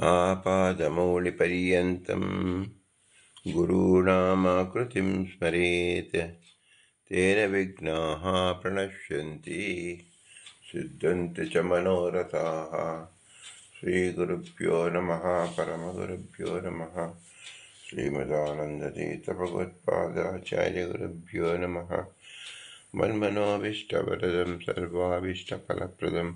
आपादमौलिपर्यन्तं गुरूणामाकृतिं स्मरेत् तेन विघ्नाः प्रणश्यन्ति सिद्धन्ति च मनोरथाः। श्रीगुरुभ्यो नमः परमगुरुभ्यो नमः श्रीमदानन्दतीर्थभगवत्पादाचार्यगुरुभ्यो नमः। मन्मनोभीष्टवरदं सर्वाभीष्टफलप्रदम्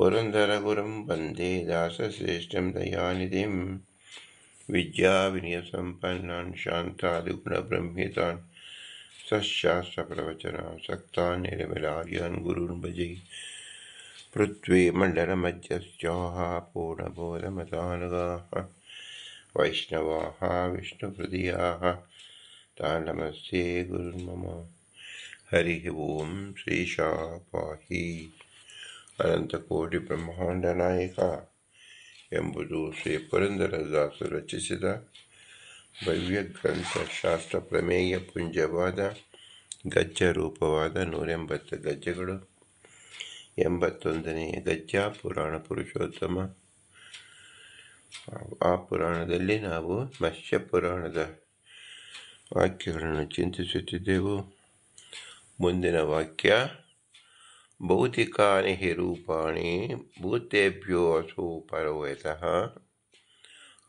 पुरन्दरगुरुं वंदे दासश्रेष्ठं दयानिधिं विद्याविनयसम्पन्नान् शान्तादिगुणब्रह्मितान् सशास्त्रप्रवचनासक्तान् निर्मलार्यान् गुरून् भजे पृथ्वीमण्डलमध्यस्याः पूर्णबोधमतानुगाः वैष्णवाः विष्णुहृदयाः तान् नमस्ते गुरुर्मम हरिः ॐ श्रीशा पाहि ಅನಂತಕೋಟಿ ಬ್ರಹ್ಮಾಂಡ ನಾಯಕ ಎಂಬುದು ಶ್ರೀ ಪುರಂದರದಾಸು ರಚಿಸಿದ ಭವ್ಯ ಗ್ರಂಥ ಶಾಸ್ತ್ರ ಪ್ರಮೇಯ ಪುಂಜವಾದ ಗಜ್ಜ ರೂಪವಾದ ನೂರೆಂಬತ್ತು ಗಜ್ಜೆಗಳು ಎಂಬತ್ತೊಂದನೆಯ ಗಜ್ಜ ಪುರಾಣ ಪುರುಷೋತ್ತಮ. ಆ ಪುರಾಣದಲ್ಲಿ ನಾವು ಮತ್ಸ್ಯ ಪುರಾಣದ ವಾಕ್ಯಗಳನ್ನು ಚಿಂತಿಸುತ್ತಿದ್ದೆವು. ಮುಂದಿನ ವಾಕ್ಯ ಭೌತಿಕಾನಿ ಹಿ ರೂಪಾಣಿ ಭೂತೆಭ್ಯೋ ಅಸು ಯತಃ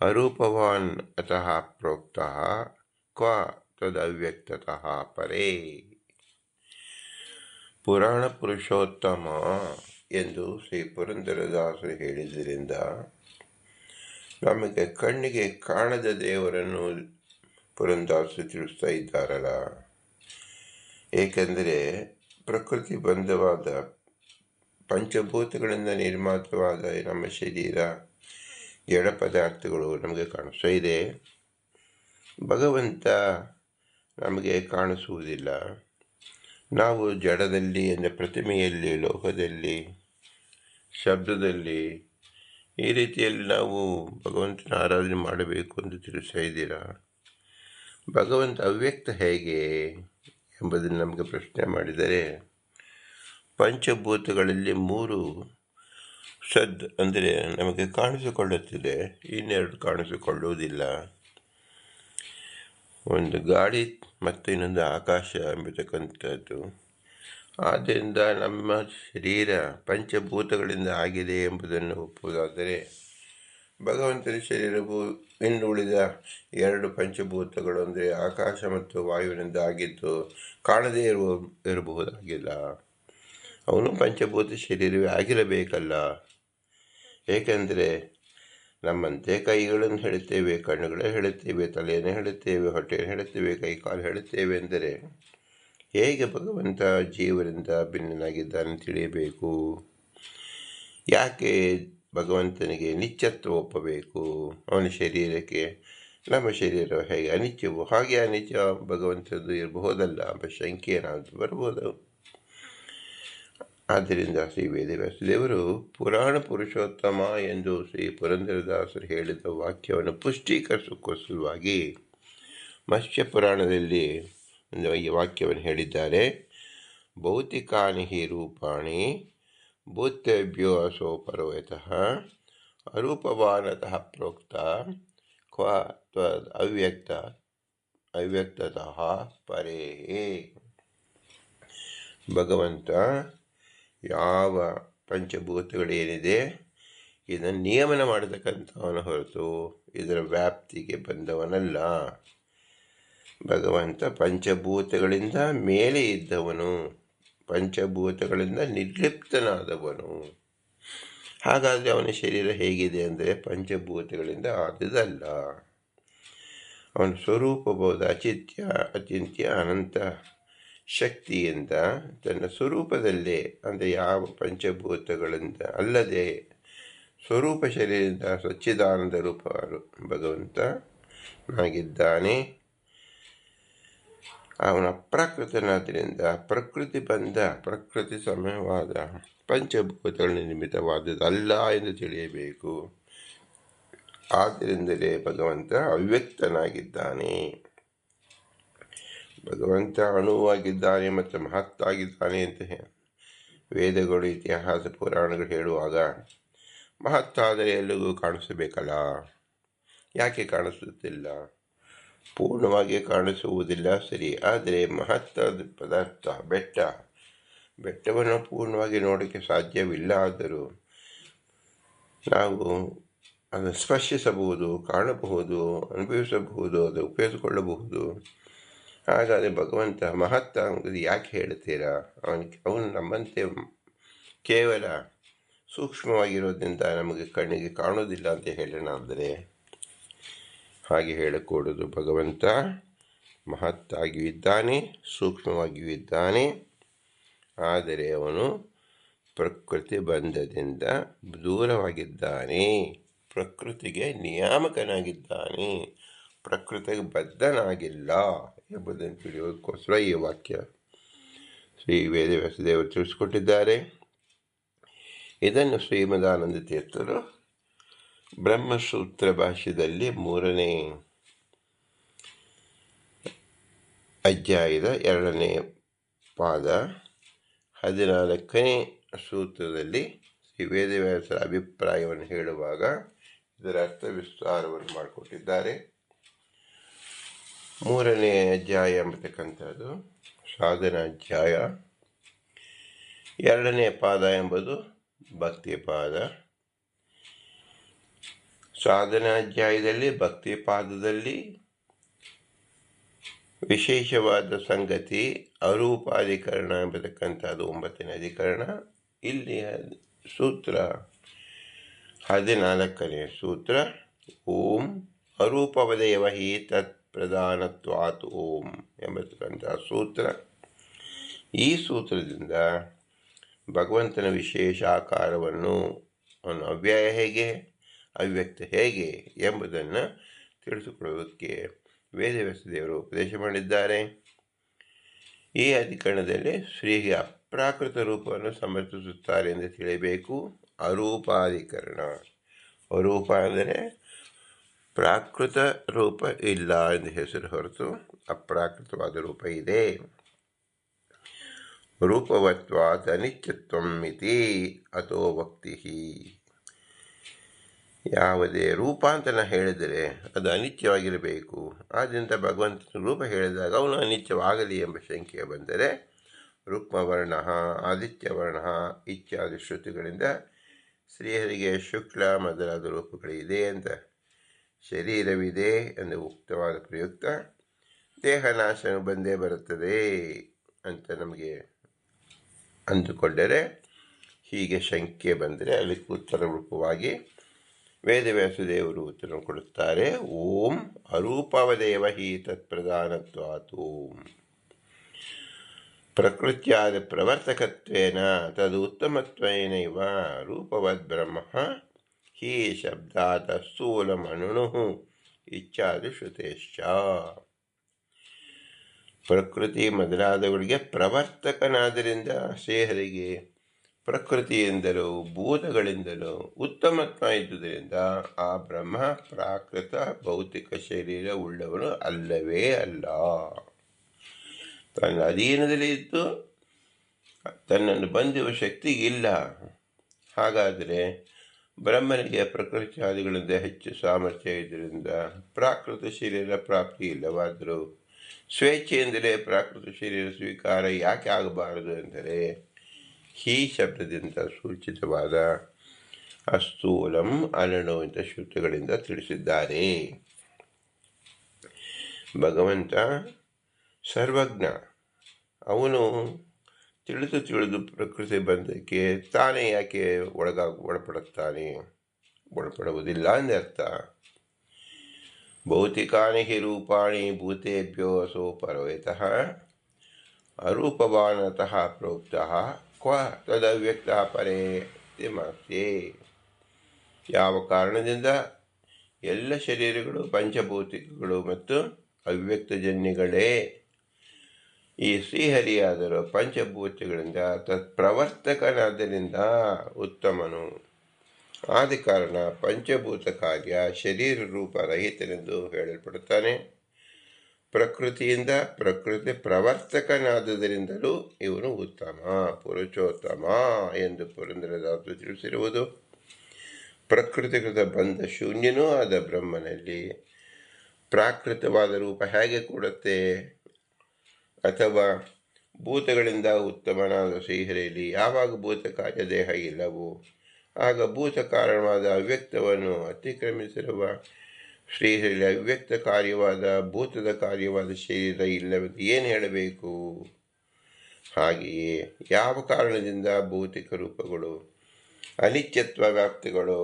ಅರೂಪವಾನ್ ಅತಃ ಪ್ರೋಕ್ತ ಕ್ವ ತದವ್ಯಕ್ತತಃ ಪರೇ. ಪುರಾಣ ಪುರುಷೋತ್ತಮ ಎಂದು ಶ್ರೀ ಪುರಂದರದಾಸರು ಹೇಳಿದ್ದರಿಂದ ನಮಗೆ ಕಣ್ಣಿಗೆ ಕಾಣದ ದೇವರನ್ನು ಪುರಂದಾಸರು ತಿಳಿಸ್ತಾ ಇದ್ದಾರಲ್ಲ. ಏಕೆಂದರೆ ಪ್ರಕೃತಿ ಬಂಧವಾದ ಪಂಚಭೂತಗಳಿಂದ ನಿರ್ಮಾತವಾದ ನಮ್ಮ ಶರೀರ, ಜಡ ಪದಾರ್ಥಗಳು ನಮಗೆ ಕಾಣಿಸ್ತಾ ಇದೆ. ಭಗವಂತ ನಮಗೆ ಕಾಣಿಸುವುದಿಲ್ಲ. ನಾವು ಜಡದಲ್ಲಿ ಅಂದರೆ ಪ್ರತಿಮೆಯಲ್ಲಿ, ಲೋಹದಲ್ಲಿ, ಶಬ್ದದಲ್ಲಿ ಈ ರೀತಿಯಲ್ಲಿ ನಾವು ಭಗವಂತನ ಆರಾಧನೆ ಮಾಡಬೇಕು ಎಂದು ತಿಳಿಸ್ತಾ ಇದ್ದೀರಾ? ಭಗವಂತ ಅವ್ಯಕ್ತ ಹೇಗೆ? ಎಂಬುದನ್ನು ನಮಗೆ ಪ್ರಶ್ನೆ ಮಾಡಿದರೆ, ಪಂಚಭೂತಗಳಲ್ಲಿ ಮೂರು ಸದ್ ಅಂದರೆ ನಮಗೆ ಕಾಣಿಸಿಕೊಳ್ಳುತ್ತಿದೆ, ಇನ್ನೆರಡು ಕಾಣಿಸಿಕೊಳ್ಳುವುದಿಲ್ಲ. ಒಂದು ಗಾಳಿ ಮತ್ತು ಇನ್ನೊಂದು ಆಕಾಶ ಎಂಬತಕ್ಕಂಥದ್ದು. ಆದ್ದರಿಂದ ನಮ್ಮ ಶರೀರ ಪಂಚಭೂತಗಳಿಂದ ಆಗಿದೆ ಎಂಬುದನ್ನು ಒಪ್ಪುವುದಾದರೆ ಭಗವಂತನ ಶರೀರವು ಇನ್ನು ಉಳಿದ ಎರಡು ಪಂಚಭೂತಗಳು ಅಂದರೆ ಆಕಾಶ ಮತ್ತು ವಾಯುವಿನಿಂದ ಆಗಿದ್ದು ಕಾಣದೇ ಇರುವ, ಇರಬಹುದಾಗಿಲ್ಲ. ಅವನು ಪಂಚಭೂತ ಶರೀರವೇ ಆಗಿರಬೇಕಲ್ಲ. ಏಕೆಂದರೆ ನಮ್ಮಂತೆ ಕೈಗಳನ್ನು ಹೇಳುತ್ತೇವೆ, ಕಣ್ಣುಗಳೇ ಹೇಳುತ್ತೇವೆ, ತಲೆಯನ್ನು ಹೇಳುತ್ತೇವೆ, ಹೊಟ್ಟೆಯನ್ನು ಹೇಳುತ್ತೇವೆ ಕೈ ಕಾಲು ಹೇಳುತ್ತೇವೆ ಎಂದರೆ ಹೇಗೆ ಭಗವಂತ ಜೀವರಿಂದ ಭಿನ್ನನಾಗಿದ್ದಾನೆ ತಿಳಿಯಬೇಕು? ಯಾಕೆ ಭಗವಂತನಿಗೆ ನಿತ್ಯತ್ವ ಒಪ್ಪಬೇಕು. ಅವನ ಶರೀರಕ್ಕೆ, ನಮ್ಮ ಶರೀರ ಹೇಗೆ ಅನಿತ್ಯವು ಹಾಗೆ ಅನಿತ್ಯ ಭಗವಂತದ್ದು ಇರಬಹುದಲ್ಲ ಎಂಬ ಶಂಕೆ ಏನಾದರೂ ಬರ್ಬೋದು ಆದ್ದರಿಂದ ಶ್ರೀ ವೇದವ್ಯಾಸದೇವರು ಪುರಾಣ ಪುರುಷೋತ್ತಮ ಎಂದು ಶ್ರೀ ಪುರಂದರದಾಸರು ಹೇಳಿದ ವಾಕ್ಯವನ್ನು ಪುಷ್ಟೀಕರಿಸೋಕ್ಕೋಸ್ಕರವಾಗಿ ಮತ್ಸ್ಯ ಪುರಾಣದಲ್ಲಿ ಒಂದು ಈ ವಾಕ್ಯವನ್ನು ಹೇಳಿದ್ದಾರೆ. ಭೌತಿಕಾನಿ ರೂಪಾಣಿ ಭೂತೇಭ್ಯೋ ಅಸೋ ಪರ್ವತಃ ಅರೂಪವಾನತಃ ಪ್ರೋಕ್ತ ಕ್ವ ತ್ವದ್ ಅವ್ಯಕ್ತ ಅವ್ಯಕ್ತತಃ ಪರೇ ಭಗವಂತ ಯಾವ ಪಂಚಭೂತಗಳೇನಿದೆ ಇದನ್ನು ನಿಯಮನ ಮಾಡತಕ್ಕಂಥವನ ಹೊರತು ಇದರ ವ್ಯಾಪ್ತಿಗೆ ಬಂದವನಲ್ಲ. ಭಗವಂತ ಪಂಚಭೂತಗಳಿಂದ ಮೇಲೆ ಇದ್ದವನು. ಪಂಚಭೂತಗಳಿಂದ ನಿರ್ಲಿಪ್ತನಾದವನು. ಹಾಗಾದರೆ ಅವನ ಶರೀರ ಹೇಗಿದೆ ಅಂದರೆ ಪಂಚಭೂತಗಳಿಂದ ಆದುದಲ್ಲ ಅವನ ಸ್ವರೂಪಬೋಧ ಅಚಿತ್ಯ, ಅಚಿಂತ್ಯ, ಅನಂತ ಶಕ್ತಿಯಿಂದ ತನ್ನ ಸ್ವರೂಪದಲ್ಲೇ, ಅಂದರೆ ಯಾವ ಪಂಚಭೂತಗಳಿಂದ ಅಲ್ಲದೆ ಸ್ವರೂಪ ಶರೀರದಿಂದ ಸ್ವಚ್ಛಿದಾನಂದ ರೂಪ ಭಗವಂತ ಆಗಿದ್ದಾನೆ ಅವನ ಪ್ರಕೃತನಾದ್ದರಿಂದ ಪ್ರಕೃತಿ ಬಂದ ಪ್ರಕೃತಿ ಸಮಯವಾದ ಪಂಚಭೂತಗಳ ನಿರ್ಮಿತವಾದದಲ್ಲ ಎಂದು ತಿಳಿಯಬೇಕು. ಆದ್ದರಿಂದಲೇ ಭಗವಂತ ಅವ್ಯಕ್ತನಾಗಿದ್ದಾನೆ ಭಗವಂತ ಅಣುವಾಗಿದ್ದಾನೆ ಮತ್ತು ಮಹತ್ತಾಗಿದ್ದಾನೆ ಅಂತ ವೇದಗಳು, ಇತಿಹಾಸ, ಪುರಾಣಗಳು ಹೇಳುವಾಗ ಮಹತ್ತಾದರೆ ಎಲ್ಲಿಗೂ ಕಾಣಿಸಬೇಕಲ್ಲ? ಯಾಕೆ ಕಾಣಿಸುತ್ತಿಲ್ಲ? ಪೂರ್ಣವಾಗಿ ಕಾಣಿಸುವುದಿಲ್ಲ, ಸರಿ. ಆದರೆ ಮಹತ್ತಾದ ಪದಾರ್ಥ, ಬೆಟ್ಟ. ಬೆಟ್ಟವನ್ನು ಪೂರ್ಣವಾಗಿ ನೋಡೋಕ್ಕೆ ಸಾಧ್ಯವಿಲ್ಲ ಆದರೂ ನಾವು ಅದನ್ನು ಸ್ಪರ್ಶಿಸಬಹುದು, ಕಾಣಬಹುದು, ಅನುಭವಿಸಬಹುದು ಅದು ಉಪಯೋಗಿಸಿಕೊಳ್ಳಬಹುದು. ಹಾಗಾದರೆ ಭಗವಂತ ಮಹತ್ತ ಯಾಕೆ ಹೇಳ್ತೀರಾ? ಅವನು ಅವನು ನಮ್ಮಂತೆ ಕೇವಲ ಸೂಕ್ಷ್ಮವಾಗಿರೋದ್ರಿಂದ ನಮಗೆ ಕಣ್ಣಿಗೆ ಕಾಣೋದಿಲ್ಲ ಅಂತ ಹೇಳೋಣ ಅಂದರೆ ಹಾಗೆ ಹೇಳಿಕೊಡೋದು ಭಗವಂತ. ಮಹತ್ತಾಗಿಯೂ ಇದ್ದಾನೆ ಸೂಕ್ಷ್ಮವಾಗಿಯೂ ಇದ್ದಾನೆ. ಆದರೆ ಅವನು ಪ್ರಕೃತಿ ಬಂಧದಿಂದ ದೂರವಾಗಿದ್ದಾನೆ. ಪ್ರಕೃತಿಗೆ ನಿಯಾಮಕನಾಗಿದ್ದಾನೆ. ಪ್ರಕೃತಿಗೆ ಬದ್ಧನಾಗಿಲ್ಲ ಎಂಬುದನ್ನು ತಿಳಿಯೋದಕ್ಕೋಸ್ಕರ ಈ ವಾಕ್ಯ ಶ್ರೀ ವೇದವ್ಯಾಸದೇವರು ತಿಳಿಸಿಕೊಟ್ಟಿದ್ದಾರೆ. ಇದನ್ನು ಶ್ರೀಮದಾನಂದ ತೀರ್ಥರು ಬ್ರಹ್ಮಸೂತ್ರ ಭಾಷ್ಯದಲ್ಲಿ ಮೂರನೇ ಅಧ್ಯಾಯದ ಎರಡನೇ ಪಾದ. ಹದಿನಾಲ್ಕನೇ ಸೂತ್ರದಲ್ಲಿ ಶ್ರೀ ವೇದವ್ಯಾಸರ ಅಭಿಪ್ರಾಯವನ್ನು ಹೇಳುವಾಗ ಇದರ ಅರ್ಥ ವಿಸ್ತಾರವನ್ನು ಮಾಡಿಕೊಟ್ಟಿದ್ದಾರೆ. ಮೂರನೇ ಅಧ್ಯಾಯ ಎಂಬತಕ್ಕಂಥದ್ದು ಸಾಧನ ಅಧ್ಯಾಯ ಎರಡನೇ ಪಾದ ಎಂಬುದು ಭಕ್ತಿ ಪಾದ ಸಾಧನ ಭಕ್ತಿಪಾದದಲ್ಲಿ ಭಕ್ತಿ ಪಾದದಲ್ಲಿ ವಿಶೇಷವಾದ ಸಂಗತಿ ಅರೂಪಾಧಿಕರಣ ಎಂಬತಕ್ಕಂಥದ್ದು ಒಂಬತ್ತನೇ ಅಧಿಕರಣ. ಇಲ್ಲಿ ಸೂತ್ರ ಹದಿನಾಲ್ಕನೇ ಸೂತ್ರ, ಓಂ ಅರೂಪವದೇವ ಹಿ ತತ್ ಪ್ರಧಾನತ್ವಾತ್ ಓಂ ಎಂಬತಕ್ಕಂಥ ಸೂತ್ರ. ಈ ಸೂತ್ರದಿಂದ ಭಗವಂತನ ವಿಶೇಷ ಆಕಾರವನ್ನು, ಅವನ ಅವ್ಯಯ ಹೇಗೆ ಅವ್ಯಕ್ತ ಹೇಗೆ ಎಂಬುದನ್ನು ತಿಳಿಸಿಕೊಳ್ಳುವುದಕ್ಕೆ ವೇದವ್ಯಾಸ ದೇವರು ಉಪದೇಶ ಮಾಡಿದ್ದಾರೆ. ಈ ಅಧಿಕರಣದಲ್ಲಿ ಶ್ರೀಗೆ ಅಪ್ರಾಕೃತ ರೂಪವನ್ನು ಸಮರ್ಥಿಸುತ್ತಾರೆ ಎಂದು ತಿಳಿಯಬೇಕು. ಅರೂಪಾಧಿಕರಣ. ಅರೂಪ ಅಂದರೆ ಪ್ರಾಕೃತ ರೂಪ ಇಲ್ಲ ಎಂದು ಹೆಸರು ಹೊರತು ಅಪ್ರಾಕೃತವಾದ ರೂಪ ಇದೆ. ರೂಪವತ್ವಾದ ಅನಿತ್ಯತ್ವಂ ಮಿತಿ ಅಥೋ ಭಕ್ತಿ ಯಾವುದೇ ರೂಪಾಂತರ ಹೇಳಿದರೆ ಅದು ಅನಿತ್ಯವಾಗಿರಬೇಕು. ಆದ್ದರಿಂದ ಭಗವಂತನ ರೂಪ ಹೇಳಿದಾಗ ಅವನು ಅನಿತ್ಯವಾಗಲಿ ಎಂಬ ಶಂಕೆ ಬಂದರೆ ರುಕ್ಮವರ್ಣ, ಆದಿತ್ಯವರ್ಣ, ಇತ್ಯಾದಿ ಶ್ರುತಿಗಳಿಂದ ಶ್ರೀಹರಿಗೆ ಶುಕ್ಲ, ಮೊದಲಾದ ರೂಪಗಳಿದೆ ಅಂತ ಶರೀರವಿದೆ ಎಂದು ಉಕ್ತವಾದ ಪ್ರಯುಕ್ತ ದೇಹನಾಶ ಬಂದೇ ಬರುತ್ತದೆ ಅಂತ ನಮಗೆ ಅಂದುಕೊಂಡರೆ ಹೀಗೆ ಶಂಕೆ ಬಂದರೆ ಅದಕ್ಕೆ ಉತ್ತರ ರೂಪವಾಗಿ ವೇದವ್ಯಾಸದೇವರು ಉತ್ತರ ಕೊಡುತ್ತಾರೆ, ಓಂ ಅರೂಪವದೇವ ಹಿ ತತ್ಪ್ರಧಾನತ್ವಾತ್. ಪ್ರಕೃತ್ಯಾದ ಪ್ರವರ್ತಕತ್ವೇನ ತದು ಉತ್ತಮತ್ವೇನೈವ ರೂಪವದ್ ಬ್ರಹ್ಮ, ಹಿ ಶಬ್ದಾತ ಸ್ಥೂಲಮಣುಣು ಇಚ್ಛಾದಿ ಶ್ರುತೇಶ್ಚ ಪ್ರಕೃತಿ ಮೊದಲಾದವರಿಗೆ ಪ್ರವರ್ತಕನಾದ್ದರಿಂದ ಶ್ರೀಹರಿಗೆ ಪ್ರಕೃತಿಯಿಂದಲೂ, ಭೂತಗಳಿಂದಲೂ ಉತ್ತಮತ್ವ ಇದ್ದುದರಿಂದ ಆ ಬ್ರಹ್ಮ ಪ್ರಾಕೃತ ಭೌತಿಕ ಶರೀರ ಉಳ್ಳವನು ಅಲ್ಲವೇ ಅಲ್ಲ. ತನ್ನ ಅಧೀನದಲ್ಲಿ ಇದ್ದು ತನ್ನನ್ನು ಬಂದಿರುವ ಶಕ್ತಿ ಇಲ್ಲ. ಹಾಗಾದರೆ ಬ್ರಹ್ಮನಿಗೆ ಪ್ರಕೃತಿಯಾದಿಗಳಿಂದ ಹೆಚ್ಚು ಸಾಮರ್ಥ್ಯ ಇದರಿಂದ ಪ್ರಾಕೃತ ಶರೀರ ಪ್ರಾಪ್ತಿ ಇಲ್ಲವಾದರೂ ಸ್ವೇಚ್ಛೆಯಿಂದಲೇ ಪ್ರಾಕೃತ ಶರೀರ ಸ್ವೀಕಾರ ಯಾಕೆ ಆಗಬಾರದು ಎಂದರೆ ಹೀ ಶಬ್ದದಿಂದ ಸೂಚಿತವಾದ ಅಸ್ತೂಲಂ ಅಲಣು ಅಂತ ಶ್ರುತಿಗಳಿಂದ ತಿಳಿಸಿದ್ದಾರೆ. ಭಗವಂತ ಸರ್ವಜ್ಞ. ಅವನು ತಿಳಿದು ತಿಳಿದು ಪ್ರಕೃತಿ ಬಂದಕ್ಕೆ ತಾನೇ ಯಾಕೆ ಒಳಗಾಗ ಒಳಪಡುತ್ತಾನೆ? ಒಳಪಡುವುದಿಲ್ಲ ಎಂದರ್ಥ ಭೌತಿಕಾನಿ ಹಿ ರೂಪಾಣಿ ಭೂತೇಭ್ಯೋ ಅಸೋ ಪರವೇತಃ ಅರೂಪವಾನತಃ ಪ್ರೋಕ್ತಃ ಕ್ವ ತದವ್ಯಕ್ತ ಪರೇ ಮಾಸ್ತಿ ಯಾವ ಕಾರಣದಿಂದ ಎಲ್ಲ ಶರೀರಗಳು ಪಂಚಭೂತಿಗಳು ಮತ್ತು ಅವ್ಯಕ್ತಜನ್ಯಗಳೇ ಈ ಶ್ರೀಹರಿಯಾದರೂ ಪಂಚಭೂತಗಳಿಂದ ತತ್ಪ್ರವರ್ತಕನಾದ್ದರಿಂದ ಉತ್ತಮನು ಆದ ಕಾರಣ ಪಂಚಭೂತ ಕಾರ್ಯ ಶರೀರ ರೂಪ ರಹಿತನೆಂದು ಹೇಳಲ್ಪಡುತ್ತಾನೆ ಪ್ರಕೃತಿಯಿಂದ ಪ್ರಕೃತಿ ಪ್ರವರ್ತಕನಾದುದರಿಂದಲೂ ಇವನು ಉತ್ತಮ, ಪುರುಷೋತ್ತಮ ಎಂದು ಪುರಂದರದಾಸರು ತಿಳಿಸಿರುವುದು. ಪ್ರಕೃತಿಕೃತ ಬಂದ ಶೂನ್ಯನೂ ಆದ ಬ್ರಹ್ಮನಲ್ಲಿ ಪ್ರಾಕೃತವಾದ ರೂಪ ಹೇಗೆ ಕೊಡುತ್ತೆ? ಅಥವಾ ಭೂತಗಳಿಂದ ಉತ್ತಮನಾದ ಶ್ರೀಹರಿಯಲ್ಲಿ ಯಾವಾಗ ಭೂತ ಕಾರ್ಯ ದೇಹ ಇಲ್ಲವೋ, ಆಗ ಭೂತ ಕಾರಣವಾದ ಅವ್ಯಕ್ತವನ್ನು ಅತಿಕ್ರಮಿಸಿರುವ ಶ್ರೀಹರಿಯಲ್ಲಿ ಅವ್ಯಕ್ತ ಕಾರ್ಯವಾದ, ಭೂತದ ಕಾರ್ಯವಾದ ಶರೀರ ಇಲ್ಲವೆಂದು ಏನು ಹೇಳಬೇಕು? ಹಾಗೆಯೇ ಯಾವ ಕಾರಣದಿಂದ ಭೌತಿಕ ರೂಪಗಳು, ಅನಿತ್ಯತ್ವ ವ್ಯಾಪ್ತಿಗಳು,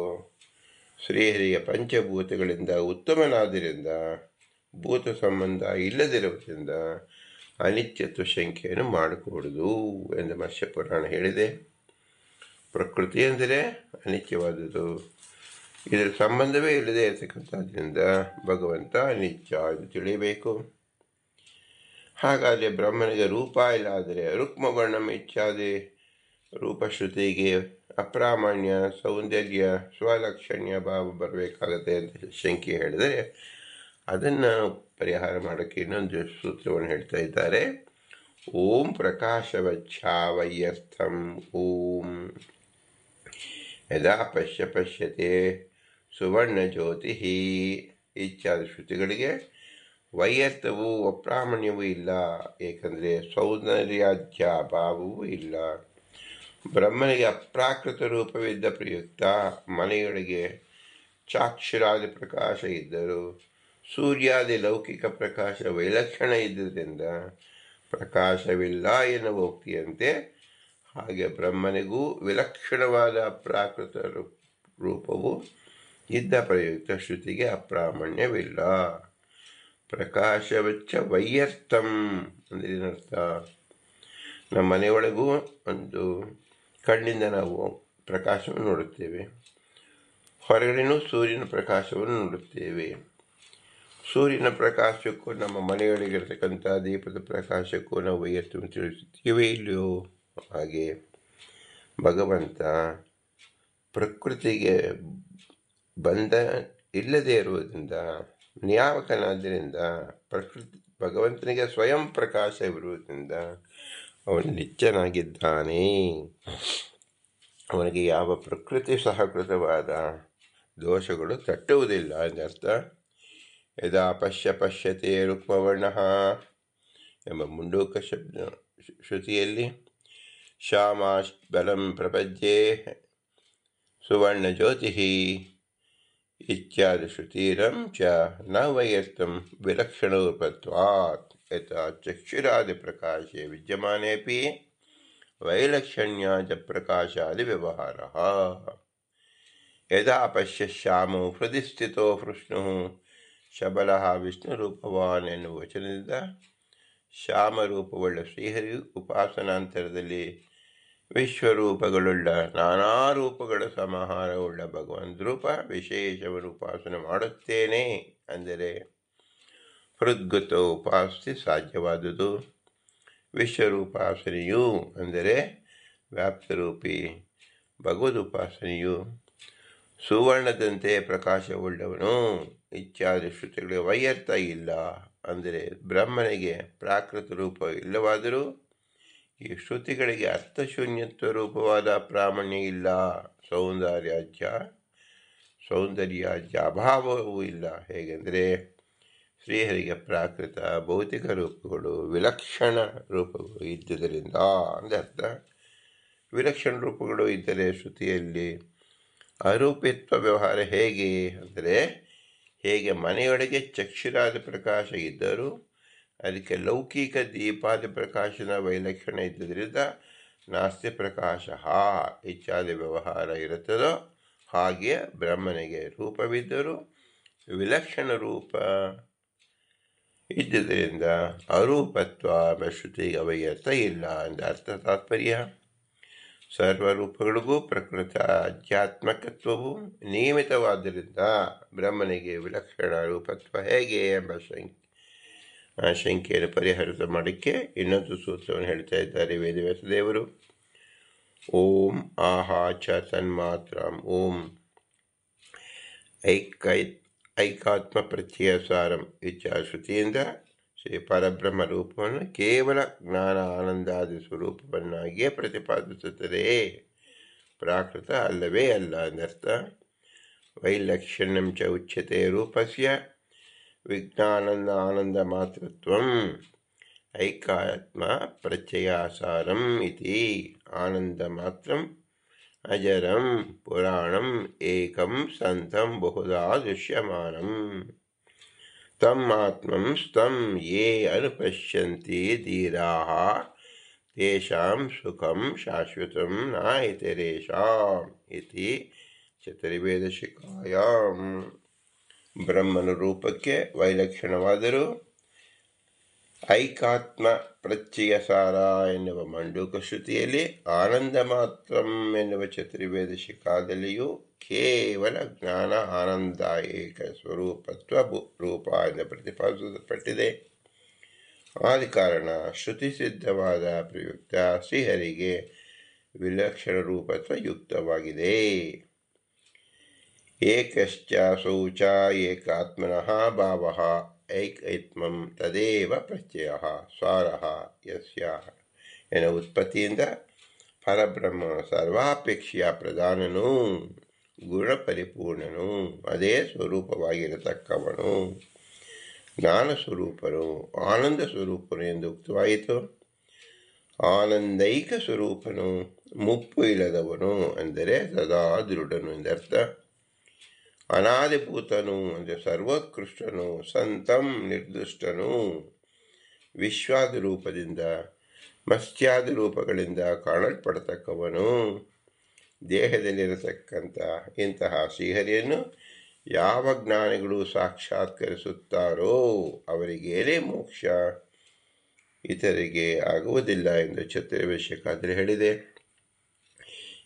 ಶ್ರೀಹರಿಯ ಪಂಚಭೂತಗಳಿಂದ ಉತ್ತಮನಾದ್ದರಿಂದ ಭೂತ ಸಂಬಂಧ ಇಲ್ಲದಿರುವುದರಿಂದ ಅನಿತ್ಯತ್ವ ಶಂಕೆಯನ್ನು ಮಾಡಕೂಡದು ಎಂದು ಮತ್ಸ್ಯ ಪುರಾಣ ಹೇಳಿದೆ. ಪ್ರಕೃತಿ ಎಂದರೆ ಅನಿತ್ಯವಾದುದು ಇದರ ಸಂಬಂಧವೇ ಇಲ್ಲದೆ ಇರತಕ್ಕಂಥದ್ದರಿಂದ ಭಗವಂತ ನಿತ್ಯ ಎಂದು ತಿಳಿಯಬೇಕು. ಹಾಗಾದರೆ ಬ್ರಹ್ಮನಿಗೆ ರೂಪ ಇಲ್ಲ ಆದರೆ ರುಕ್ಮವರ್ಣಂ ಇಚ್ಛಾದಿ ರೂಪಶ್ರುತಿಗೆ ಅಪ್ರಾಮಾಣ್ಯ, ಸೌಂದರ್ಯ, ಸ್ವಲಕ್ಷಣ್ಯ ಭಾವ ಬರಬೇಕಾಗತ್ತೆ ಅಂತ ಶಂಕೆ ಹೇಳಿದರೆ ಅದನ್ನು ಪರಿಹಾರ ಮಾಡೋಕ್ಕೆ ಇನ್ನೊಂದು ಸೂತ್ರವನ್ನು ಹೇಳ್ತಾ ಇದ್ದಾರೆ. ಓಂ ಪ್ರಕಾಶವಚ್ಛಾವಯ್ಯರ್ಥಂ ಓಂ. ಯದಾ ಪಶ್ಯ ಪಶ್ಯತೆ ಸುವರ್ಣ ಜ್ಯೋತಿ ಇತ್ಯಾದಿ ಶ್ರುತಿಗಳಿಗೆ ವೈಯತ್ವವು ಅಪ್ರಾಮಣ್ಯವೂ ಇಲ್ಲ, ಏಕೆಂದರೆ ಸೌಂದರ್ಯಾಧ್ಯ ಭಾವವೂ ಇಲ್ಲ. ಬ್ರಹ್ಮನಿಗೆ ಅಪ್ರಾಕೃತ ರೂಪವಿದ್ದ ಪ್ರಯುಕ್ತ, ಮನೆಯೊಳಗೆ ಚಾಕ್ಷರಾದಿ ಪ್ರಕಾಶ ಇದ್ದರು, ಸೂರ್ಯಾದಿ ಲೌಕಿಕ ಪ್ರಕಾಶ ವೈಲಕ್ಷಣ ಇದ್ದರಿಂದ ಪ್ರಕಾಶವಿಲ್ಲ ಎನ್ನುವ ಉಕ್ತಿಯಂತೆ, ಹಾಗೆ ಬ್ರಹ್ಮನಿಗೂ ವಿಲಕ್ಷಣವಾದ ಅಪ್ರಾಕೃತ ರೂಪವು ಇದ್ದ ಪ್ರಯುಕ್ತ ಶ್ರುತಿಗೆ ಅಪ್ರಾಮಾಣ್ಯವಿಲ್ಲ. ಪ್ರಕಾಶವೆಚ್ಚ ವೈಯರ್ಥಂ ಅಂದರೆ ಏನರ್ಥ? ನಮ್ಮ ಮನೆಯೊಳಗೂ ಒಂದು ಕಣ್ಣಿಂದ ನಾವು ಪ್ರಕಾಶವನ್ನು ನೋಡುತ್ತೇವೆ. ಹೊರಗಡೆನೂ ಸೂರ್ಯನ ಪ್ರಕಾಶವನ್ನು ನೋಡುತ್ತೇವೆ. ಸೂರ್ಯನ ಪ್ರಕಾಶಕ್ಕೂ ನಮ್ಮ ಮನೆಯೊಳಗಿರ್ತಕ್ಕಂಥ ದೀಪದ ಪ್ರಕಾಶಕ್ಕೂ ನಾವು ವೈಯರ್ಥವನ್ನು ತಿಳಿಸುತ್ತೇವೆ ಇಲ್ಲಿಯೋ ಹಾಗೆ. ಭಗವಂತ ಪ್ರಕೃತಿಗೆ ಬಂದ ಇಲ್ಲದೇ ಇರುವುದರಿಂದ, ನಿಯಾಮಕನಾದ್ದರಿಂದ, ಪ್ರಕೃತಿ, ಭಗವಂತನಿಗೆ ಸ್ವಯಂ ಪ್ರಕಾಶವಿರುವುದರಿಂದ ಅವನು ನಿತ್ಯನಾಗಿದ್ದಾನೆ. ಅವನಿಗೆ ಯಾವ ಪ್ರಕೃತಿ ಸಹಕೃತವಾದ ದೋಷಗಳು ತಟ್ಟುವುದಿಲ್ಲ. ಎಂದರ್ಥ, ಯದಾ ಪಶ್ಯ ಪಶ್ಯತೆ ರುಕ್ಮವರ್ಣ ಎಂಬ ಮುಂಡೂಕ ಶಬ್ದ ಶ್ರುತಿಯಲ್ಲಿ ಶ್ಯಾಮ ಬಲಂ ಪ್ರಪಜ್ಯೆ ಸುವರ್ಣ ಜ್ಯೋತಿ ನ ವೈಯರ್ಥಂ ವಿಲಕ್ಷಣೋಪತ್ವಾತ್ ಯಥಾ ಚಕ್ಷುರಾದಿಪ್ರಕಾಶೆ ವಿದ್ಯಮಾನೇಪಿ ವೈಲಕ್ಷಣ್ಯ ಚ ಪ್ರಕಾಶಾದಿವ್ಯವಹಾರः ಯದಾ ಪಶ್ಯಶ್ಯಾಮೋ ಹೃದಯ ಸ್ಥಿತೋ ಶಬಲ ಶಬಲಃ ವಿಷ್ಣುರೂಪವಾನ್ ಎನ್ನುವ ವಚನದಿಂದ ಶ್ಯಾಮರೂಪವುಳ್ಳ ಶ್ರೀಹರಿ ಉಪಾಸನಾಂತರದಲ್ಲಿ ವಿಶ್ವರೂಪಗಳುಳ್ಳ ನಾನಾ ರೂಪಗಳ ಸಮಾಹಾರವುಳ್ಳ ರೂಪ ವಿಶೇಷವನ್ನು ಉಪಾಸನೆ ಮಾಡುತ್ತೇನೆ ಅಂದರೆ ಹೃದ್ಗತ ಉಪಾಸನೆ ಸಾಧ್ಯವಾದುದು. ವಿಶ್ವರೂಪಾಸನೆಯು ಅಂದರೆ ವ್ಯಾಪ್ತರೂಪಿ ಭಗವದ್ ಉಪಾಸನೆಯು ಸುವರ್ಣದಂತೆ ಪ್ರಕಾಶವುಳ್ಳವನು ಇತ್ಯಾದಿ ಶ್ರುತಿಗಳಿಗೆ ವೈಯರ್ಥ ಇಲ್ಲ ಅಂದರೆ ಬ್ರಹ್ಮನಿಗೆ ಪ್ರಾಕೃತ ರೂಪ ಇಲ್ಲವಾದರೂ ಈ ಶ್ರುತಿಗಳಿಗೆ ಅರ್ಥಶೂನ್ಯತ್ವ ರೂಪವಾದ ಪ್ರಾಮಾಣ್ಯ ಇಲ್ಲ. ಸೌಂದರ್ಯಾಜ್ಯ ಸೌಂದರ್ಯಾಜ್ಯ ಅಭಾವವೂ ಇಲ್ಲ. ಹೇಗೆಂದರೆ ಶ್ರೀಹರಿಗೆ ಪ್ರಾಕೃತ ಭೌತಿಕ ರೂಪಗಳು ವಿಲಕ್ಷಣ ರೂಪಗಳು ಇದ್ದುದರಿಂದ ಅರ್ಥ, ವಿಲಕ್ಷಣ ರೂಪಗಳು ಇದ್ದರೆ ಶ್ರುತಿಯಲ್ಲಿ ಅರೂಪಿತ್ವ ವ್ಯವಹಾರ ಹೇಗೆ? ಅಂದರೆ ಹೇಗೆ ಮನೆಯೊಳಗೆ ಚಕ್ಷುರಾದ ಪ್ರಕಾಶ ಇದ್ದರೂ ಅದಕ್ಕೆ ಲೌಕಿಕ ದೀಪಾದಿ ಪ್ರಕಾಶನ ವೈಲಕ್ಷಣ ಇದ್ದುದರಿಂದ ನಾಸ್ತಿ ಪ್ರಕಾಶ ಇತ್ಯಾದಿ ವ್ಯವಹಾರ ಇರುತ್ತದೋ ಹಾಗೆ ಬ್ರಹ್ಮನಿಗೆ ರೂಪವಿದ್ದರೂ ವಿಲಕ್ಷಣ ರೂಪ ಇದ್ದುದರಿಂದ ಅರೂಪತ್ವ ಶ್ರುತಿಗೆ ಅವಯ್ಯರ್ಥ ಇಲ್ಲ ಅಂತ ಅರ್ಥ ತಾತ್ಪರ್ಯ. ಸರ್ವರೂಪಗಳಿಗೂ ಪ್ರಕೃತ ಆಧ್ಯಾತ್ಮಕತ್ವವು ನಿಯಮಿತವಾದ್ದರಿಂದ ಬ್ರಹ್ಮನಿಗೆ ವಿಲಕ್ಷಣ ರೂಪತ್ವ ಹೇಗೆ ಎಂಬ ಶಂಕೆ ಆ ಶಂಕೆಯನ್ನು ಪರಿಹರಿಸ ಮಾಡೋಕ್ಕೆ ಇನ್ನೊಂದು ಸೂತ್ರವನ್ನು ಹೇಳ್ತಾ ಇದ್ದಾರೆ ವೇದವ್ಯಾಸ ದೇವರು. ಓಂ ಆಹಾ ಚ ತನ್ಮಾತ್ರ ಓಂ ಐಕೈ ಐಕಾತ್ಮ ಪ್ರತ್ಯಯಸಾರಂ ಇಚ್ಛಾ ಶ್ರುತಿಯಿಂದ ಶ್ರೀ ಪರಬ್ರಹ್ಮ ರೂಪವನ್ನು ಕೇವಲ ಜ್ಞಾನ ಆನಂದಾದಿ ಸ್ವರೂಪವನ್ನಾಗಿಯೇ ಪ್ರತಿಪಾದಿಸುತ್ತದೆ. ಪ್ರಾಕೃತ ಅಲ್ಲವೇ ಅಲ್ಲ ಎಂದರ್ಥ ವೈಲಕ್ಷಣ್ಯಂ ಚ ಉಚ್ಯತೆ ರೂಪಸ್ಯ ವಿಜ್ಞಾನಂದ ಆನಂದ ಮಾತೃತ್ವಂ ಐಕಾತ್ಮ ಪ್ರತ್ಯಯಾಸಾರಂ ಇತಿ ಆನಂದ ಮಾತ್ರಂ ಅಜರಂ ಪುರಾಣಂ ಏಕಂ ಸಂತಂ ಬಹುಧಾ ದೃಶ್ಯಮಾನಂ ತಮ್ ಆತ್ಮಂ ಸ್ತಂ ಯೇ ಅನುಪಶ್ಯಂತಿ ಧೀರಾಃ ತೇಷಾಂ ಸುಖಂ ಶಾಶ್ವತಂ ನ ಇತರೇಷಾಂ ಇತಿ ಚತುರ್ವೇದಶಿಕಾಯಾಂ ಬ್ರಹ್ಮನ ರೂಪಕ್ಕೆ ವೈಲಕ್ಷಣವಾದರೂ ಐಕಾತ್ಮ ಪ್ರತ್ಯಯಸಾರ ಎನ್ನುವ ಮಂಡೂಕ ಶ್ರುತಿಯಲ್ಲಿ ಆನಂದ ಮಾತ್ರಂ ಎನ್ನುವ ಚತುರ್ವೇದ ಶಿಖಾದಲ್ಲಿಯೂ ಕೇವಲ ಜ್ಞಾನ ಆನಂದ ಏಕ ಸ್ವರೂಪತ್ವ ರೂಪ ಎಂದು ಪ್ರತಿಪಾದಿಸಲ್ಪಟ್ಟಿದೆ. ಆದ ಕಾರಣ ಶ್ರುತಿ ಸಿದ್ಧವಾದ ಪ್ರಯುಕ್ತ ಶ್ರೀಹರಿಗೆ ವಿಲಕ್ಷಣ ರೂಪತ್ವ ಯುಕ್ತವಾಗಿದೆ. ಏಕಶ್ಚ ಶೌಚ ಏಕಾತ್ಮನಃ ಭಾವಃ ಐಕೈತ್ಮಂ ತದೇವ ಪ್ರತ್ಯಯ ಸ್ವಾರಃ ಯಸ್ಯ ಉತ್ಪತ್ತಿಯಿಂದ ಪರಬ್ರಹ್ಮ ಸರ್ವಾಪೇಕ್ಷೆಯ ಪ್ರಧಾನನು ಗುಣ ಪರಿಪೂರ್ಣನು ಅದೇ ಸ್ವರೂಪವಾಗಿರತಕ್ಕವನು. ಜ್ಞಾನ ಸ್ವರೂಪನು ಆನಂದ ಸ್ವರೂಪನು ಎಂದು ಉಕ್ತವಾಯಿತು. ಆನಂದೈಕ ಸ್ವರೂಪನು ಮುಪ್ಪು ಇಲ್ಲದವನು ಅಂದರೆ ಸದಾ ದೃಢನು ಎಂದರ್ಥ. ಅನಾದಿಭೂತನು ಅಂದರೆ ಸರ್ವೋತ್ಕೃಷ್ಟನು, ಸಂತಂ ನಿರ್ದಿಷ್ಟನು. ವಿಶ್ವಾದಿ ರೂಪದಿಂದ ಮತ್ಸ್ಯಾದಿ ರೂಪಗಳಿಂದ ಕಾಣಲ್ಪಡತಕ್ಕವನು. ದೇಹದಲ್ಲಿರತಕ್ಕಂಥ ಇಂತಹ ಶ್ರೀಹರಿಯನ್ನು ಯಾವ ಜ್ಞಾನಿಗಳು ಸಾಕ್ಷಾತ್ಕರಿಸುತ್ತಾರೋ, ಅವರಿಗೇನೇ ಮೋಕ್ಷ, ಇತರಿಗೆ ಆಗುವುದಿಲ್ಲ ಎಂದು ಚತುರ್ವೇಶಕಾದ್ರೆ ಹೇಳಿದೆ.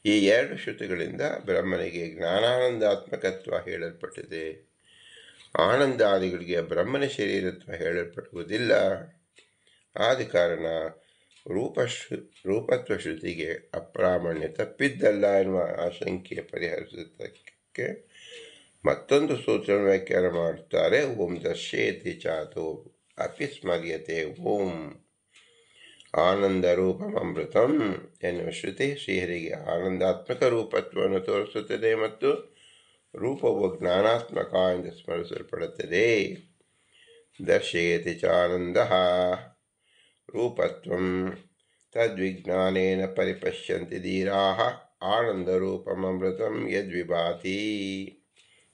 ಈ ಎರಡು ಶ್ರುತಿಗಳಿಂದ ಬ್ರಹ್ಮನಿಗೆ ಜ್ಞಾನಾನಂದಾತ್ಮಕತ್ವ ಹೇಳಲ್ಪಟ್ಟಿದೆ. ಆನಂದಾದಿಗಳಿಗೆ ಬ್ರಹ್ಮನ ಶರೀರತ್ವ ಹೇಳಲ್ಪಡುವುದಿಲ್ಲ. ಆದ ಕಾರಣ ರೂಪಶ್ರು, ರೂಪತ್ವ ಶ್ರುತಿಗೆ ಅಪ್ರಾಮಾಣ್ಯ ತಪ್ಪಿದ್ದಲ್ಲ ಎನ್ನುವ ಆಶಂಕೆ ಪರಿಹರಿಸಿದ್ದಕ್ಕೆ ಮತ್ತೊಂದು ಸೂತ್ರ ವ್ಯಾಖ್ಯಾನ ಮಾಡುತ್ತಾರೆ. ಓಂ ದರ್ಶೇತಿ ಚಾತು ಅಪಿ ಸ್ಮರ್ಯತೆ ಓಂ. ಆನಂದ ರೂಪಮೃತಂ ಎನ್ನುವ ಶ್ರುತಿ ಶ್ರೀಹರಿಗೆ ಆನಂದಾತ್ಮಕ ರೂಪತ್ವವನ್ನು ತೋರಿಸುತ್ತದೆ ಮತ್ತು ರೂಪವು ಜ್ಞಾನಾತ್ಮಕ ಎಂದು ಸ್ಮರಿಸಲ್ಪಡುತ್ತದೆ. ದರ್ಶಯತಿ ಚ ಆನಂದ ರೂಪತ್ವಂ ತದ್ವಿಜ್ಞಾನೇನ ಪರಿಪಶ್ಯಂತಿ ಧೀರಾಃ. ಆನಂದರೂಪಮೃತಂ ಯದ್ವಿಭಾತಿ.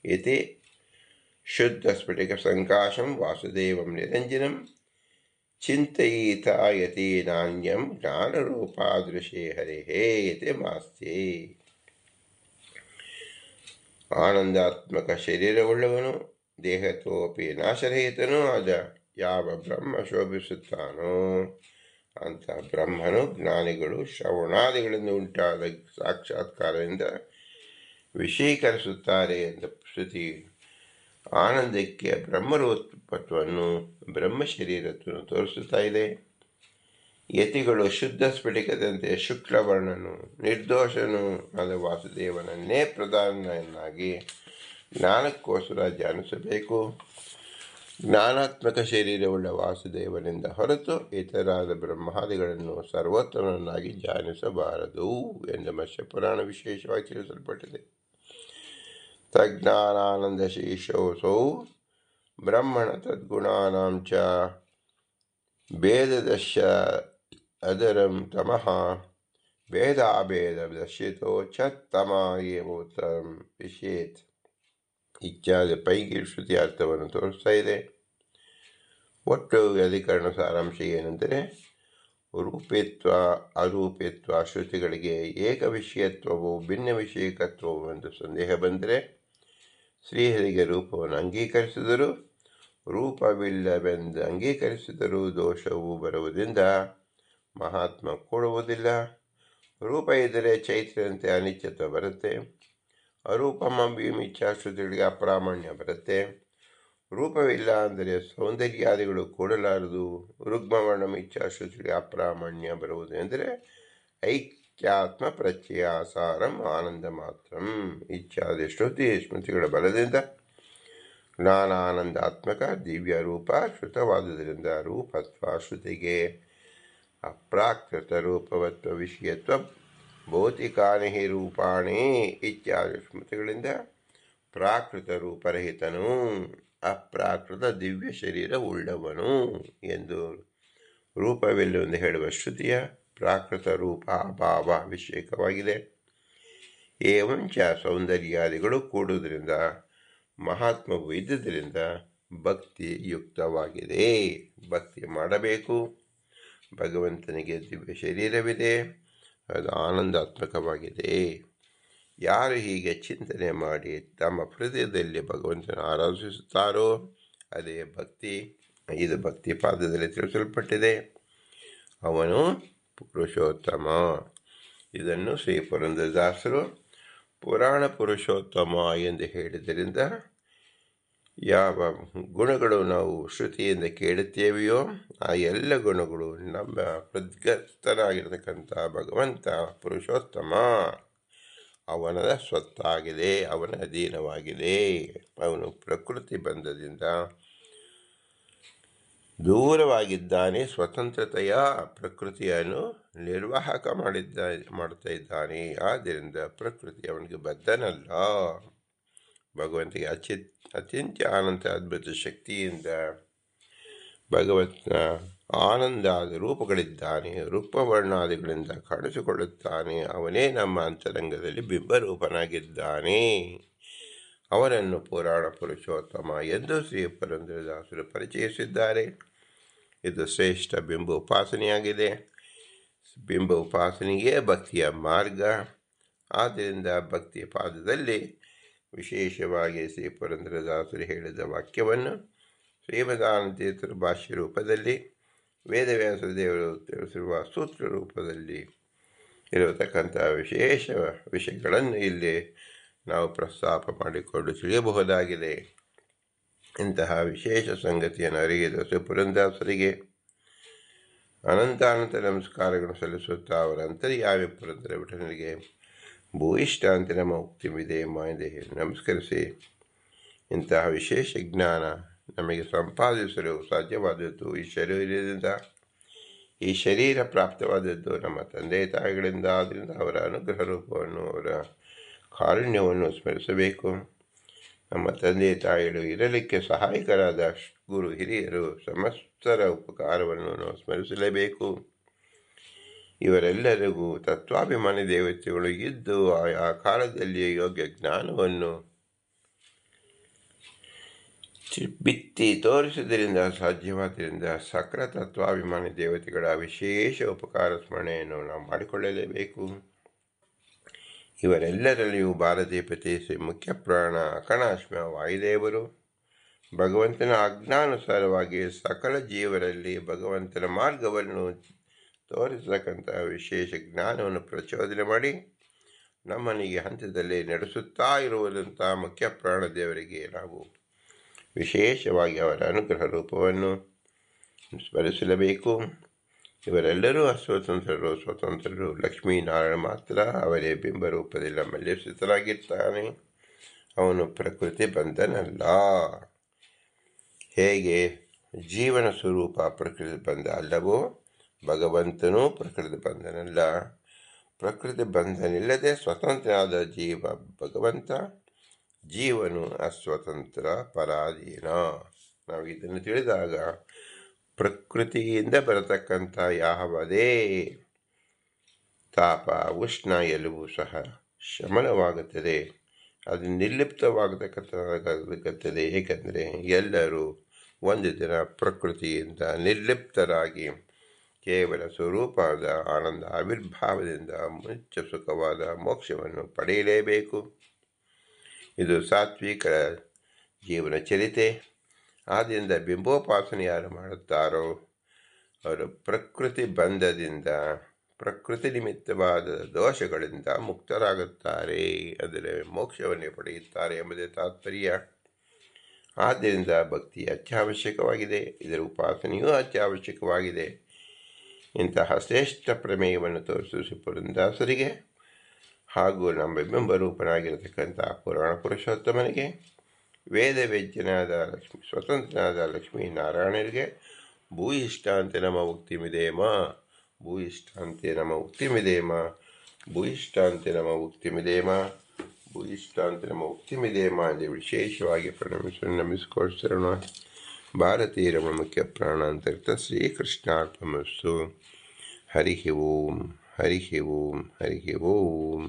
ಇತಿ ಶುದ್ಧಸ್ಫಟಿಕಸಂಕಾಶಂ ವಾಸುದೇವಂ ನಿರಂಜನಂ ಚಿಂತಯೀತ ಯತಿ ನಾಣ್ಯಂ ಜ್ಞಾನರೂಪಾದೃಶೇ ಹರಿಃ ಇತಿ ಮಾಸ್ತಿ ಆನಂದಾತ್ಮಕ ಶರೀರವುಳ್ಳವನು, ದೇಹತೋಪಿ ನಾಶರಹಿತನೂ ಆದ ಯಾವ ಬ್ರಹ್ಮ ಶೋಭಿಸುತ್ತಾನೋ ಅಂತ ಬ್ರಹ್ಮನು ಜ್ಞಾನಿಗಳು ಶ್ರವಣಾದಿಗಳಿಂದ ಉಂಟಾದ ಸಾಕ್ಷಾತ್ಕಾರದಿಂದ ವಿಷೀಕರಿಸುತ್ತಾರೆ ಎಂದ ಶ್ರುತಿ ಆನಂದಕ್ಕೆ ಬ್ರಹ್ಮರೂಪತ್ವವನ್ನು ಬ್ರಹ್ಮ ಶರೀರತ್ವವನ್ನು ತೋರಿಸುತ್ತಾ ಇದೆ. ಯತಿಗಳು ಶುದ್ಧ ಸ್ಫಟಿಕದಂತೆ ಶುಕ್ಲವರ್ಣನು, ನಿರ್ದೋಷನು ಆದ ವಾಸುದೇವನನ್ನೇ ಪ್ರಧಾನನಾಗಿ ಜ್ಞಾನಕ್ಕೋಸ್ಕರ ಧ್ಯಾನಿಸಬೇಕು. ಜ್ಞಾನಾತ್ಮಕ ಶರೀರವುಳ್ಳ ವಾಸುದೇವನಿಂದ ಹೊರತು ಇತರಾದ ಬ್ರಹ್ಮಾದಿಗಳನ್ನು ಸರ್ವೋತ್ತಮನಾಗಿ ಧ್ಯಾನಿಸಬಾರದು ಎಂದು ಮತ್ಸ್ಯಪುರಾಣ ವಿಶೇಷವಾಗಿ ತಿಳಿಸಲ್ಪಟ್ಟಿದೆ. ತಜ್ಞಾನಾನಂದ ಶೀಶೋಸೌ ಬ್ರಹ್ಮಣ ತದ್ಗುಣಾನಾಂ ಚ ಭೇದದಶ ಅದರಂ ತಮಃ ಭೇದಾಭೇದ ದರ್ಶಿತೋ ಚ ತಮ ಏವೋತ್ತರಂ ಇತ್ಯಾದಿ ಪೈಕಿ ಶ್ರುತಿ ಅರ್ಥವನ್ನು ತೋರಿಸ್ತಾ ಇದೆ। ಒಟ್ಟು ವ್ಯಧಿಕರಣ ಸಾರಾಂಶ ಏನೆಂದರೆ, ರೂಪಿತ್ವ, ಅರೂಪಿತ್ವ ಶ್ರುತಿಗಳಿಗೆ ಏಕ ವಿಷಯತ್ವವು ಭಿನ್ನ ವಿಷಯಕತ್ವವು ಎಂದು ಸಂದೇಹ ಬಂದರೆ ಶ್ರೀಹರಿಗೆ ರೂಪವನ್ನು ಅಂಗೀಕರಿಸಿದರು ರೂಪವಿಲ್ಲವೆಂದು ಅಂಗೀಕರಿಸಿದರೂ ದೋಷವು ಬರುವುದರಿಂದ ಮಹಾತ್ಮ ಕೊಡುವುದಿಲ್ಲ. ರೂಪ ಇದ್ದರೆ ಚೈತ್ರದಂತೆ ಅನಿಶ್ಚಿತ್ವ ಬರುತ್ತೆ. ಅರೂಪಮ ಇಚ್ಛಾಶ್ರುತಿಗಳಿಗೆ ಅಪ್ರಾಮಾಣ್ಯ ಬರುತ್ತೆ. ರೂಪವಿಲ್ಲ ಅಂದರೆ ಸೌಂದರ್ಯಾದಿಗಳು ಕೂಡಲಾರದು. ರುಗ್ಮವರ್ಣಮಿಚ್ಛಾಶ್ರುತಿಗಳಿಗೆ ಅಪ್ರಾಮಾಣ್ಯ ಬರುವುದು ಎಂದರೆ ಐಕ್ಯಾತ್ಮ ಪ್ರತ್ಯಯಾಸಾರಂ ಆನಂದ ಮಾತ್ರಂ ಇತ್ಯಾದಿ ಶ್ರುತಿ ಸ್ಮೃತಿಗಳ ಬಲದಿಂದ ಜ್ಞಾನಾನಂದಾತ್ಮಕ ದಿವ್ಯ ರೂಪ ಶ್ರುತವಾದುದರಿಂದ ರೂಪತ್ವ ಶ್ರುತಿಗೆ ಅಪ್ರಾಕೃತ ರೂಪವತ್ವ ವಿಷಯತ್ವ ಭೌತಿಕಾನಿ ಹಿ ರೂಪಾಣಿ ಇತ್ಯಾದಿ ಸ್ಮೃತಿಗಳಿಂದ ಪ್ರಾಕೃತ ರೂಪರಹಿತನು ಅಪ್ರಾಕೃತ ದಿವ್ಯ ಶರೀರ ಉಳ್ಳವನು ಎಂದು ರೂಪವಿಲ್ಲವೆಂದು ಹೇಳುವ ಶ್ರುತಿಯ ಪ್ರಾಕೃತ ರೂಪ ಭಾವ ಅಭಿಷೇಕವಾಗಿದೆ. ಏವಂಚ ಸೌಂದರ್ಯಾದಿಗಳು ಕೂಡುವುದರಿಂದ, ಮಹಾತ್ಮವು ಇದ್ದುದರಿಂದ ಭಕ್ತಿ ಯುಕ್ತವಾಗಿದೆ. ಭಕ್ತಿ ಮಾಡಬೇಕು. ಭಗವಂತನಿಗೆ ದಿವ್ಯ ಶರೀರವಿದೆ. ಅದು ಆನಂದಾತ್ಮಕವಾಗಿದೆ. ಯಾರು ಹೀಗೆ ಚಿಂತನೆ ಮಾಡಿ ತಮ್ಮ ಹೃದಯದಲ್ಲಿ ಭಗವಂತನ ಆರಾಧಿಸುತ್ತಾರೋ, ಅದೇ ಭಕ್ತಿ. ಇದು ಭಕ್ತಿ ಪಾದದಲ್ಲಿ ತಿಳಿಸಲ್ಪಟ್ಟಿದೆ ಅವನು ಪುರುಷೋತ್ತಮ. ಇದನ್ನು ಶ್ರೀ ಪುರಂದರದಾಸರು ಪುರಾಣ ಪುರುಷೋತ್ತಮ ಎಂದು ಹೇಳಿದ್ದರಿಂದ ಯಾವ ಗುಣಗಳು ನಾವು ಶ್ರುತಿಯಿಂದ ಕೇಳುತ್ತೇವೆಯೋ ಆ ಎಲ್ಲ ಗುಣಗಳು ನಮ್ಮ ಪ್ರದ್ಗಸ್ತನಾಗಿರತಕ್ಕಂಥ ಭಗವಂತ ಪುರುಷೋತ್ತಮ. ಅವನ ಸ್ವತ್ತಾಗಿದೆ, ಅವನ ಅಧೀನವಾಗಿದೆ. ಅವನು ಪ್ರಕೃತಿ ಬಂಧದಿಂದ ದೂರವಾಗಿದ್ದಾನೆ, ಸ್ವತಂತ್ರತೆಯ ಪ್ರಕೃತಿಯನ್ನು ನಿರ್ವಾಹಕ ಮಾಡಿದ್ದ, ಮಾಡ್ತಾ ಇದ್ದಾನೆ. ಆದ್ದರಿಂದ ಪ್ರಕೃತಿ ಅವನಿಗೆ ಬದ್ಧನಲ್ಲ. ಭಗವಂತಿಗೆ ಅಚಿ ಅತ್ಯಂತ ಆನಂದ ಅದ್ಭುತ ಶಕ್ತಿಯಿಂದ ಭಗವಂತನ ಆನಂದಾದ ರೂಪಗಳಿದ್ದಾನೆ. ರೂಪವರ್ಣಾದಿಗಳಿಂದ ಕಾಣಿಸಿಕೊಳ್ಳುತ್ತಾನೆ. ಅವನೇ ನಮ್ಮ ಅಂತರಂಗದಲ್ಲಿ ಬಿಂಬರೂಪನಾಗಿದ್ದಾನೆ. ಅವರನ್ನು ಪುರಾಣ ಪುರುಷೋತ್ತಮ ಎಂದು ಶ್ರೀ ಪುರಂದರದಾಸರು ಪರಿಚಯಿಸಿದ್ದಾರೆ. ಇದು ಶ್ರೇಷ್ಠ ಬಿಂಬ ಉಪಾಸನೆಯಾಗಿದೆ. ಬಿಂಬ ಉಪಾಸನೆಯೇ ಭಕ್ತಿಯ ಮಾರ್ಗ. ಆದ್ದರಿಂದ ಭಕ್ತಿಯ ಪಾದದಲ್ಲಿ ವಿಶೇಷವಾಗಿ ಶ್ರೀ ಪುರಂದರದಾಸರು ಹೇಳಿದ ವಾಕ್ಯವನ್ನು ಶ್ರೀಮದಾನಂದೇತರ ಭಾಷ್ಯ ರೂಪದಲ್ಲಿ, ವೇದವ್ಯಾಸ ದೇವರು ತಿಳಿಸಿರುವ ಸೂತ್ರ ರೂಪದಲ್ಲಿ ಇರತಕ್ಕಂಥ ವಿಶೇಷ ವಿಷಯಗಳನ್ನು ಇಲ್ಲಿ ನಾವು ಪ್ರಸ್ತಾಪ ಮಾಡಿಕೊಂಡು ತಿಳಿಯಬಹುದಾಗಿದೆ. ಇಂತಹ ವಿಶೇಷ ಸಂಗತಿಯನ್ನು ಅರಿಗಿದ ಶ್ರೀ ಪುರಂದಾಸರಿಗೆ ಅನಂತಾನಂತ ನಮಸ್ಕಾರಗಳನ್ನು ಸಲ್ಲಿಸುತ್ತಾ ಅವರ ಅಂತರ್ಯಾವಿ ಪುರಂದರ ವಿಠಲನಿಗೆ ಅಂತ ನಮ್ಮ ಉಕ್ತಿಮಿದೆ ಮಾಯದೆ ನಮಸ್ಕರಿಸಿ ಇಂತಹ ವಿಶೇಷ ಜ್ಞಾನ ನಮಗೆ ಸಂಪಾದಿಸಲು ಸಾಧ್ಯವಾದದ್ದು ಈ ಶರೀರದಿಂದ, ಈ ಶರೀರ ಪ್ರಾಪ್ತವಾದದ್ದು ನಮ್ಮ ತಂದೆ ತಾಯಿಗಳಿಂದ ಆದ್ದರಿಂದ ಅವರ ಅನುಗ್ರಹ ರೂಪವನ್ನು, ಅವರ ಕಾರುಣ್ಯವನ್ನು ಸ್ಮರಿಸಬೇಕು. ನಮ್ಮ ತಂದೆ ತಾಯಿಗಳು ಇರಲಿಕ್ಕೆ ಸಹಾಯಕರಾದ ಗುರು ಹಿರಿಯರು ಸಮಸ್ತರ ಉಪಕಾರವನ್ನು ನಾವು ಸ್ಮರಿಸಲೇಬೇಕು. ಇವರೆಲ್ಲರಿಗೂ ತತ್ವಾಭಿಮಾನಿ ದೇವತೆಗಳು ಇದ್ದು ಆಯಾ ಕಾಲದಲ್ಲಿ ಯೋಗ್ಯ ಜ್ಞಾನವನ್ನು ಬಿತ್ತಿ ತೋರಿಸುವುದರಿಂದ ಸಾಧ್ಯವಾದ್ದರಿಂದ ಸಕ್ರ ತತ್ವಾಭಿಮಾನಿ ದೇವತೆಗಳ ವಿಶೇಷ ಉಪಕಾರ ಸ್ಮರಣೆಯನ್ನು ನಾವು ಮಾಡಿಕೊಳ್ಳಲೇಬೇಕು. ಇವರೆಲ್ಲರಲ್ಲಿಯೂ ಭಾರತೀಪತಿ ಶ್ರೀ ಮುಖ್ಯ ಪ್ರಾಣ ಅಕಣಾಶ್ಮ ವಾಯುದೇವರು. ಭಗವಂತನ ಆಜ್ಞಾನುಸಾರವಾಗಿ ಸಕಲ ಜೀವರಲ್ಲಿ ಭಗವಂತನ ಮಾರ್ಗವನ್ನು ತೋರಿಸತಕ್ಕಂಥ ವಿಶೇಷ ಜ್ಞಾನವನ್ನು ಪ್ರಚೋದನೆ ಮಾಡಿ ನಮ್ಮನಿಗೆ ಹಂತದಲ್ಲಿ ನಡೆಸುತ್ತಾ ಇರುವುದಂಥ ಮುಖ್ಯ ಪ್ರಾಣ ದೇವರಿಗೆ ನಾವು ವಿಶೇಷವಾಗಿ ಅವರ ಅನುಗ್ರಹ ರೂಪವನ್ನು ಸ್ಮರಿಸಲೇಬೇಕು. ಇವರೆಲ್ಲರೂ ಅಸ್ವತಂತ್ರರು ಸ್ವತಂತ್ರರು. ಲಕ್ಷ್ಮೀನಾರಾಯಣ ಮಾತ್ರ ಅವರೇ ಬಿಂಬ ರೂಪದಲ್ಲಿ ನಮ್ಮಲ್ಲಿ ಅವನು ಪ್ರಕೃತಿ ಬಂಧನಲ್ಲ. ಹೇಗೆ? ಜೀವನ ಸ್ವರೂಪ ಪ್ರಕೃತಿ ಬಂಧ ಅಲ್ಲವೋ? ಭಗವಂತನೂ ಪ್ರಕೃತಿ ಬಂಧನಲ್ಲ. ಪ್ರಕೃತಿ ಬಂಧನಿಲ್ಲದೆ ಸ್ವತಂತ್ರನಾದ ಜೀವ ಭಗವಂತ. ಜೀವನು ಅಸ್ವತಂತ್ರ ಪರಾಧೀನ. ನಾವು ಇದನ್ನು ತಿಳಿದಾಗ ಪ್ರಕೃತಿಯಿಂದ ಬರತಕ್ಕಂಥ ಯಾವದೇ ತಾಪ, ಉಷ್ಣ ಎಲ್ಲವೂ ಸಹ ಶಮನವಾಗುತ್ತದೆ. ಅದು ನಿರ್ಲಿಪ್ತವಾಗತಕ್ಕಂಥದ್ದಾಗುತ್ತದೆ ಏಕೆಂದರೆ ಎಲ್ಲರೂ ಒಂದು ದಿನ ಪ್ರಕೃತಿಯಿಂದ ನಿರ್ಲಿಪ್ತರಾಗಿ ಕೇವಲ ಸ್ವರೂಪದ ಆನಂದ, ಆವಿರ್ಭಾವದಿಂದ ಮುಚ್ಚ ಸುಖವಾದ ಮೋಕ್ಷವನ್ನು ಪಡೆಯಲೇಬೇಕು. ಇದು ಸಾತ್ವಿಕ ಜೀವನ ಚರಿತೆ. ಆದ್ದರಿಂದ ಬಿಂಬೋಪಾಸನೆ ಯಾರು ಮಾಡುತ್ತಾರೋ? ಅವರು ಪ್ರಕೃತಿ ಬಂಧದಿಂದ, ಪ್ರಕೃತಿ ನಿಮಿತ್ತವಾದ ದೋಷಗಳಿಂದ ಮುಕ್ತರಾಗುತ್ತಾರೆ ಅಂದರೆ ಮೋಕ್ಷವನ್ನೇ ಪಡೆಯುತ್ತಾರೆ ಎಂಬುದೇ ತಾತ್ಪರ್ಯ. ಆದ್ದರಿಂದ ಭಕ್ತಿ ಅತ್ಯವಶ್ಯಕವಾಗಿದೆ, ಇದರ ಉಪಾಸನೆಯೂ ಅತ್ಯವಶ್ಯಕವಾಗಿದೆ. ಇಂತಹ ಶ್ರೇಷ್ಠ ಪ್ರಮೇಯವನ್ನು ತೋರಿಸು ಪುರಂದಾಸರಿಗೆ ಹಾಗೂ ನಮ್ಮ ಬಿಂಬರೂಪನಾಗಿರತಕ್ಕಂಥ ಪುರಾಣ ಪುರುಷೋತ್ತಮನಿಗೆ ವೇದವೇದ್ಯನಾದ ಲಕ್ಷ್ಮಿ, ಸ್ವತಂತ್ರನಾದ ಲಕ್ಷ್ಮಿ ನಾರಾಯಣರಿಗೆ ಭೂಯಿಷ್ಟಾಂತೆ ನಮ್ಮ ಉಕ್ತಿಮಿದೇಮ ಭೂಯಿಷ್ಟಾಂತೆ ನಮ್ಮ ಉಕ್ತಿಮಿದೇಮ ಭೂಯಿಷ್ಟಾಂತೆ ನಮ್ಮ ಉಕ್ತಿಮಿದೇಮ ಅಂತ ನಮ್ಮ ಉಕ್ತಿಮಿದೇಮ ಎಂದು ವಿಶೇಷವಾಗಿ ಪ್ರಣಮಿಸ ನಮಿಸ್ಕೊಳ್ತಿರೋಣ ಭಾರತೀಯರ ಮುಖ್ಯ ಪ್ರಾಣ ಅಂತರ್ಥ ಶ್ರೀಕೃಷ್ಣಾರ್ಪಮಸ್ತು ಹರಿಹಿ ಓಂ ಹರಿಹಿ ಓಂ ಹರಿಹಿ ಓಂ.